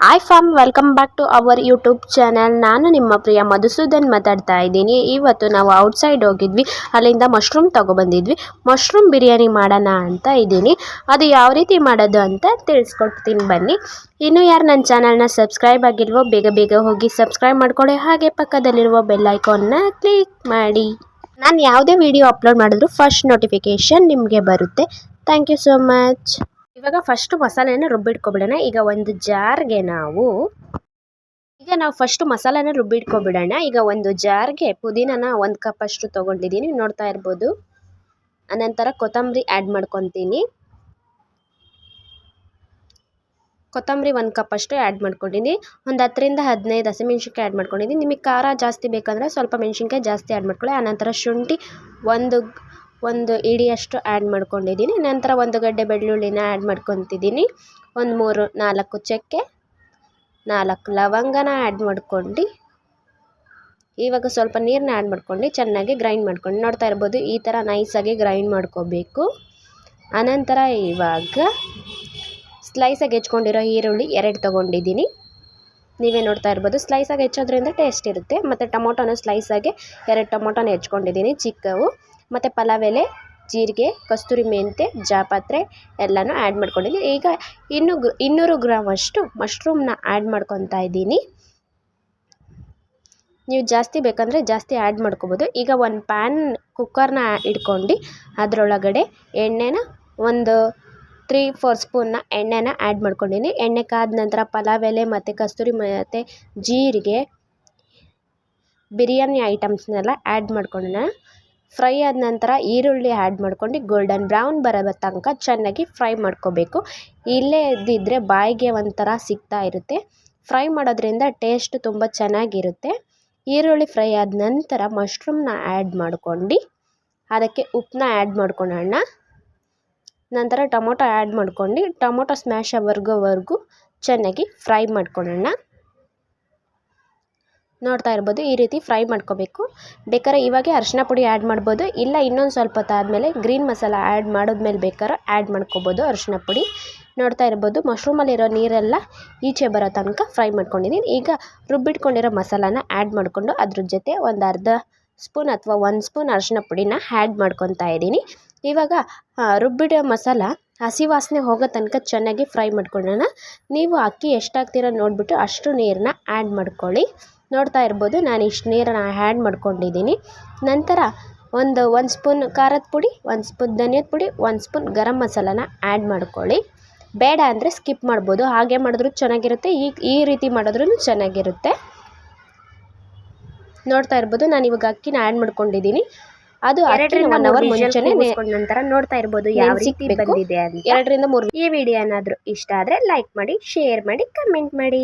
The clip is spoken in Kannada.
Hi fam welcome back to our YouTube channel ನಾನು ನಿಮ್ಮ ಪ್ರಿಯ ಮಧುಸೂದನ್ ಮಾತಾಡ್ತಾ ಇದ್ದೀನಿ. ಇವತ್ತು ನಾವು ಔಟ್ಸೈಡ್ ಹೋಗಿದ್ವಿ. ಅಲ್ಲಿಂದ ಮಶ್ರೂಮ್ ತೊಗೊಬಂದಿದ್ವಿ. ಮಶ್ರೂಮ್ ಬಿರಿಯಾನಿ ಮಾಡೋಣ ಅಂತ ಇದ್ದೀನಿ. ಅದು ಯಾವ ರೀತಿ ಮಾಡೋದು ಅಂತ ತಿಳಿಸ್ಕೊಡ್ತೀನಿ ಬನ್ನಿ. ಇನ್ನು ಯಾರು ನನ್ನ ಚಾನಲ್ನ ಸಬ್ಸ್ಕ್ರೈಬ್ ಆಗಿಲ್ವೋ, ಬೇಗ ಬೇಗ ಹೋಗಿ ಸಬ್ಸ್ಕ್ರೈಬ್ ಮಾಡ್ಕೊಳ್ಳಿ. ಹಾಗೆ ಪಕ್ಕದಲ್ಲಿರುವ ಬೆಲ್ಲೈಕಾನ್ನ ಕ್ಲಿಕ್ ಮಾಡಿ. ನಾನು ಯಾವುದೇ ವಿಡಿಯೋ ಅಪ್ಲೋಡ್ ಮಾಡಿದ್ರು ಫಸ್ಟ್ ನೋಟಿಫಿಕೇಷನ್ ನಿಮಗೆ ಬರುತ್ತೆ. ಥ್ಯಾಂಕ್ ಯು ಸೋ ಮಚ್ ಇವಾಗ ಫಸ್ಟ್ ಮಸಾಲೆನ ರುಬ್ಬಿಟ್ಕೊಬಿಡೋಣ. ಈಗ ಒಂದು ಜಾರ್ಗೆ ನಾವು, ಈಗ ನಾವು ಫಸ್ಟ್ ಮಸಾಲೆನ ರುಬ್ಬಿಟ್ಕೊಬಿಡೋಣ. ಈಗ ಒಂದು ಜಾರ್ಗೆ ಪುದೀನನ ಒಂದು ಕಪ್ ಅಷ್ಟು ತೊಗೊಂಡಿದ್ದೀನಿ. ನೋಡ್ತಾ ಇರ್ಬೋದು. ಅನಂತರ ಕೊತ್ತಂಬರಿ ಆ್ಯಡ್ ಮಾಡ್ಕೊತೀನಿ. ಕೊತ್ತಂಬರಿ ಒಂದು ಕಪ್ ಅಷ್ಟು ಆ್ಯಡ್ ಮಾಡ್ಕೊಂಡಿದ್ದೀನಿ. ಒಂದು ಹತ್ತರಿಂದ ಹದಿನೈದು ಹಸಿಮೆಣ್ಸಿನ್ಕಾಯಿ ಆ್ಯಡ್ ಮಾಡ್ಕೊಂಡಿದ್ದೀನಿ. ನಿಮಗೆ ಖಾರ ಜಾಸ್ತಿ ಬೇಕಂದರೆ ಸ್ವಲ್ಪ ಮೆಣಸಿನ್ಕಾಯಿ ಜಾಸ್ತಿ ಆ್ಯಡ್ ಮಾಡ್ಕೊಳ್ಳಿ. ಆನಂತರ ಶುಂಠಿ ಒಂದು ಒಂದು ಇಡಿಯಷ್ಟು ಆ್ಯಡ್ ಮಾಡ್ಕೊಂಡಿದ್ದೀನಿ. ನಂತರ ಒಂದು ಗಡ್ಡೆ ಬೆಳ್ಳುಳ್ಳಿನ ಆ್ಯಡ್ ಮಾಡ್ಕೊತಿದ್ದೀನಿ. ಒಂದು ಮೂರು, ನಾಲ್ಕು ಚಕ್ಕೆ, ನಾಲ್ಕು ಲವಂಗನ ಆ್ಯಡ್ ಮಾಡ್ಕೊಂಡು, ಇವಾಗ ಸ್ವಲ್ಪ ನೀರನ್ನ ಆ್ಯಡ್ ಮಾಡ್ಕೊಂಡು ಚೆನ್ನಾಗಿ ಗ್ರೈಂಡ್ ಮಾಡ್ಕೊಂಡು ನೋಡ್ತಾ ಇರ್ಬೋದು. ಈ ಥರ ನೈಸಾಗಿ ಗ್ರೈಂಡ್ ಮಾಡ್ಕೋಬೇಕು. ಅನಂತರ ಇವಾಗ ಸ್ಲೈಸಾಗಿ ಹೆಚ್ಕೊಂಡಿರೋ ಈರುಳ್ಳಿ ಎರಡು ತೊಗೊಂಡಿದ್ದೀನಿ. ನೀವೇ ನೋಡ್ತಾ ಇರ್ಬೋದು ಸ್ಲೈಸಾಗಿ ಹೆಚ್ಚೋದ್ರಿಂದ ಟೇಸ್ಟ್ ಇರುತ್ತೆ. ಮತ್ತು ಟೊಮೊಟೊನ ಸ್ಲೈಸಾಗಿ ಎರಡು ಟೊಮೊಟೊನ ಹೆಚ್ಕೊಂಡಿದ್ದೀನಿ ಚಿಕ್ಕವು. ಮತ್ತು ಪಲಾವ್ ಎಲೆ, ಜೀರಿಗೆ, ಕಸ್ತೂರಿ ಮೆಂತೆ, ಜಾಪತ್ರೆ ಎಲ್ಲನೂ ಆ್ಯಡ್ ಮಾಡ್ಕೊಂಡಿದ್ದೀನಿ. ಈಗ ಇನ್ನು ಇನ್ನೂರು ಗ್ರಾಮ್ ಅಷ್ಟು ಆ್ಯಡ್ ಮಾಡ್ಕೊತಾ ಇದ್ದೀನಿ. ನೀವು ಜಾಸ್ತಿ ಬೇಕಂದರೆ ಜಾಸ್ತಿ ಆ್ಯಡ್ ಮಾಡ್ಕೊಬೋದು. ಈಗ ಒಂದು ಪ್ಯಾನ್ ಕುಕ್ಕರ್ನ ಇಟ್ಕೊಂಡು ಅದರೊಳಗಡೆ ಎಣ್ಣೆನ ಒಂದು ತ್ರೀ ಫೋರ್ ಸ್ಪೂನ್ನ ಎಣ್ಣೆನ ಆ್ಯಡ್ ಮಾಡ್ಕೊಂಡಿನಿ ಎಣ್ಣೆ ಕಾದ ನಂತರ ಪಲಾವ್ ಎಲೆ ಮತ್ತು ಕಸ್ತೂರಿ ಮತ್ತು ಜೀರಿಗೆ, ಬಿರಿಯಾನಿ ಐಟಮ್ಸ್ನೆಲ್ಲ ಆ್ಯಡ್ ಮಾಡ್ಕೊಳ್ಳೋಣ ಫ್ರೈ ಆದ ನಂತರ ಈರುಳ್ಳಿ ಆ್ಯಡ್ ಮಾಡ್ಕೊಂಡು ಗೋಲ್ಡನ್ ಬ್ರೌನ್ ಬರೋ ತನಕ ಚೆನ್ನಾಗಿ ಫ್ರೈ ಮಾಡ್ಕೋಬೇಕು. ಇಲ್ಲೇ ಇದ್ದಿದ್ದರೆ ಬಾಯಿಗೆ ಒಂಥರ ಸಿಗ್ತಾ ಇರುತ್ತೆ. ಫ್ರೈ ಮಾಡೋದ್ರಿಂದ ಟೇಸ್ಟ್ ತುಂಬ ಚೆನ್ನಾಗಿರುತ್ತೆ. ಈರುಳ್ಳಿ ಫ್ರೈ ಆದ ನಂತರ ಮಶ್ರೂಮ್ನ ಆ್ಯಡ್ ಮಾಡ್ಕೊಂಡು ಅದಕ್ಕೆ ಉಪ್ಪನ್ನ ಆ್ಯಡ್ ಮಾಡ್ಕೊಳ್ಳೋಣ ನಂತರ ಟೊಮೊಟೊ ಆ್ಯಡ್ ಮಾಡ್ಕೊಂಡು ಟೊಮೊಟೊ ಸ್ಮ್ಯಾಶ್ ಆಗೋವರೆಗೂ ಚೆನ್ನಾಗಿ ಫ್ರೈ ಮಾಡ್ಕೊಳ್ಳೋಣ ನೋಡ್ತಾ ಇರ್ಬೋದು, ಈ ರೀತಿ ಫ್ರೈ ಮಾಡ್ಕೋಬೇಕು. ಬೇಕಾದ್ರೆ ಇವಾಗೆ ಅರಶಿನ ಪುಡಿ ಆ್ಯಡ್ ಮಾಡ್ಬೋದು, ಇಲ್ಲ ಇನ್ನೊಂದು ಸ್ವಲ್ಪ ಹೊತ್ತಾದಮೇಲೆ ಗ್ರೀನ್ ಮಸಾಲ ಆ್ಯಡ್ ಮಾಡಿದ್ಮೇಲೆ ಬೇಕಾದ್ರೆ ಆ್ಯಡ್ ಮಾಡ್ಕೋಬೋದು ಅರಿಶಿನ ಪುಡಿ. ನೋಡ್ತಾ ಇರ್ಬೋದು, ಮಶ್ರೂಮಲ್ಲಿರೋ ನೀರೆಲ್ಲ ಈಚೆ ಬರೋ ತನಕ ಫ್ರೈ ಮಾಡ್ಕೊಂಡಿದ್ದೀನಿ ಈಗ ರುಬ್ಬಿಟ್ಕೊಂಡಿರೋ ಮಸಾಲಾನ ಆ್ಯಡ್ ಮಾಡಿಕೊಂಡು ಅದ್ರ ಜೊತೆ ಒಂದು ಅರ್ಧ ಸ್ಪೂನ್ ಅಥವಾ ಒಂದು ಸ್ಪೂನ್ ಅರಶಿನ ಪುಡಿನ ಆ್ಯಡ್ ಮಾಡ್ಕೊತಾ ಇದ್ದೀನಿ. ಇವಾಗ ರುಬ್ಬಿಡೋ ಮಸಾಲ ಹಸಿ ವಾಸನೆ ಹೋಗೋ ತನಕ ಚೆನ್ನಾಗಿ ಫ್ರೈ ಮಾಡ್ಕೊಳ್ಳೋಣ. ನೀವು ಅಕ್ಕಿ ಎಷ್ಟು ಹಾಕ್ತೀರ ನೋಡಿಬಿಟ್ಟು ಅಷ್ಟು ನೀರನ್ನ ಆ್ಯಡ್ ಮಾಡ್ಕೊಳ್ಳಿ. ನೋಡ್ತಾ ಇರ್ಬೋದು. ನಾನು ಇಷ್ಟು ನೀರನ್ನು ಆ್ಯಡ್ ಮಾಡ್ಕೊಂಡಿದ್ದೀನಿ. ನಂತರ ಒಂದು ಒಂದು ಸ್ಪೂನ್ ಖಾರದ ಪುಡಿ ಒಂದು ಸ್ಪೂನ್ ಧನಿಯದ ಪುಡಿ ಒಂದು ಸ್ಪೂನ್ ಗರಂ ಮಸಾಲಾನ ಆ್ಯಡ್ ಮಾಡ್ಕೊಳ್ಳಿ. ಬೇಡ ಅಂದರೆ ಸ್ಕಿಪ್ ಮಾಡ್ಬೋದು. ಹಾಗೆ ಮಾಡಿದ್ರೂ ಚೆನ್ನಾಗಿರುತ್ತೆ. ಈ ಈ ರೀತಿ ಮಾಡಿದ್ರೂ ಚೆನ್ನಾಗಿರುತ್ತೆ. ನೋಡ್ತಾ ಇರ್ಬೋದು. ನಾನು ಇವಾಗ ಅಕ್ಕಿನ ಆ್ಯಡ್ ಮಾಡ್ಕೊಂಡಿದ್ದೀನಿ. ಅದು ಎರಡರಿಂದ ಒನ್ ಅವರ್ ಮುಂಚೆನೆ ನಂತರ ನೋಡ್ತಾ ಇರ್ಬೋದು ಯಾವ ರೀತಿ ಬಂದಿದೆ ಅಂತ. ಎರಡರಿಂದ ಮೂರು ಈ ವಿಡಿಯೋ ಏನಾದರೂ ಇಷ್ಟ ಆದರೆ ಲೈಕ್ ಮಾಡಿ ಶೇರ್ ಮಾಡಿ ಕಮೆಂಟ್ ಮಾಡಿ.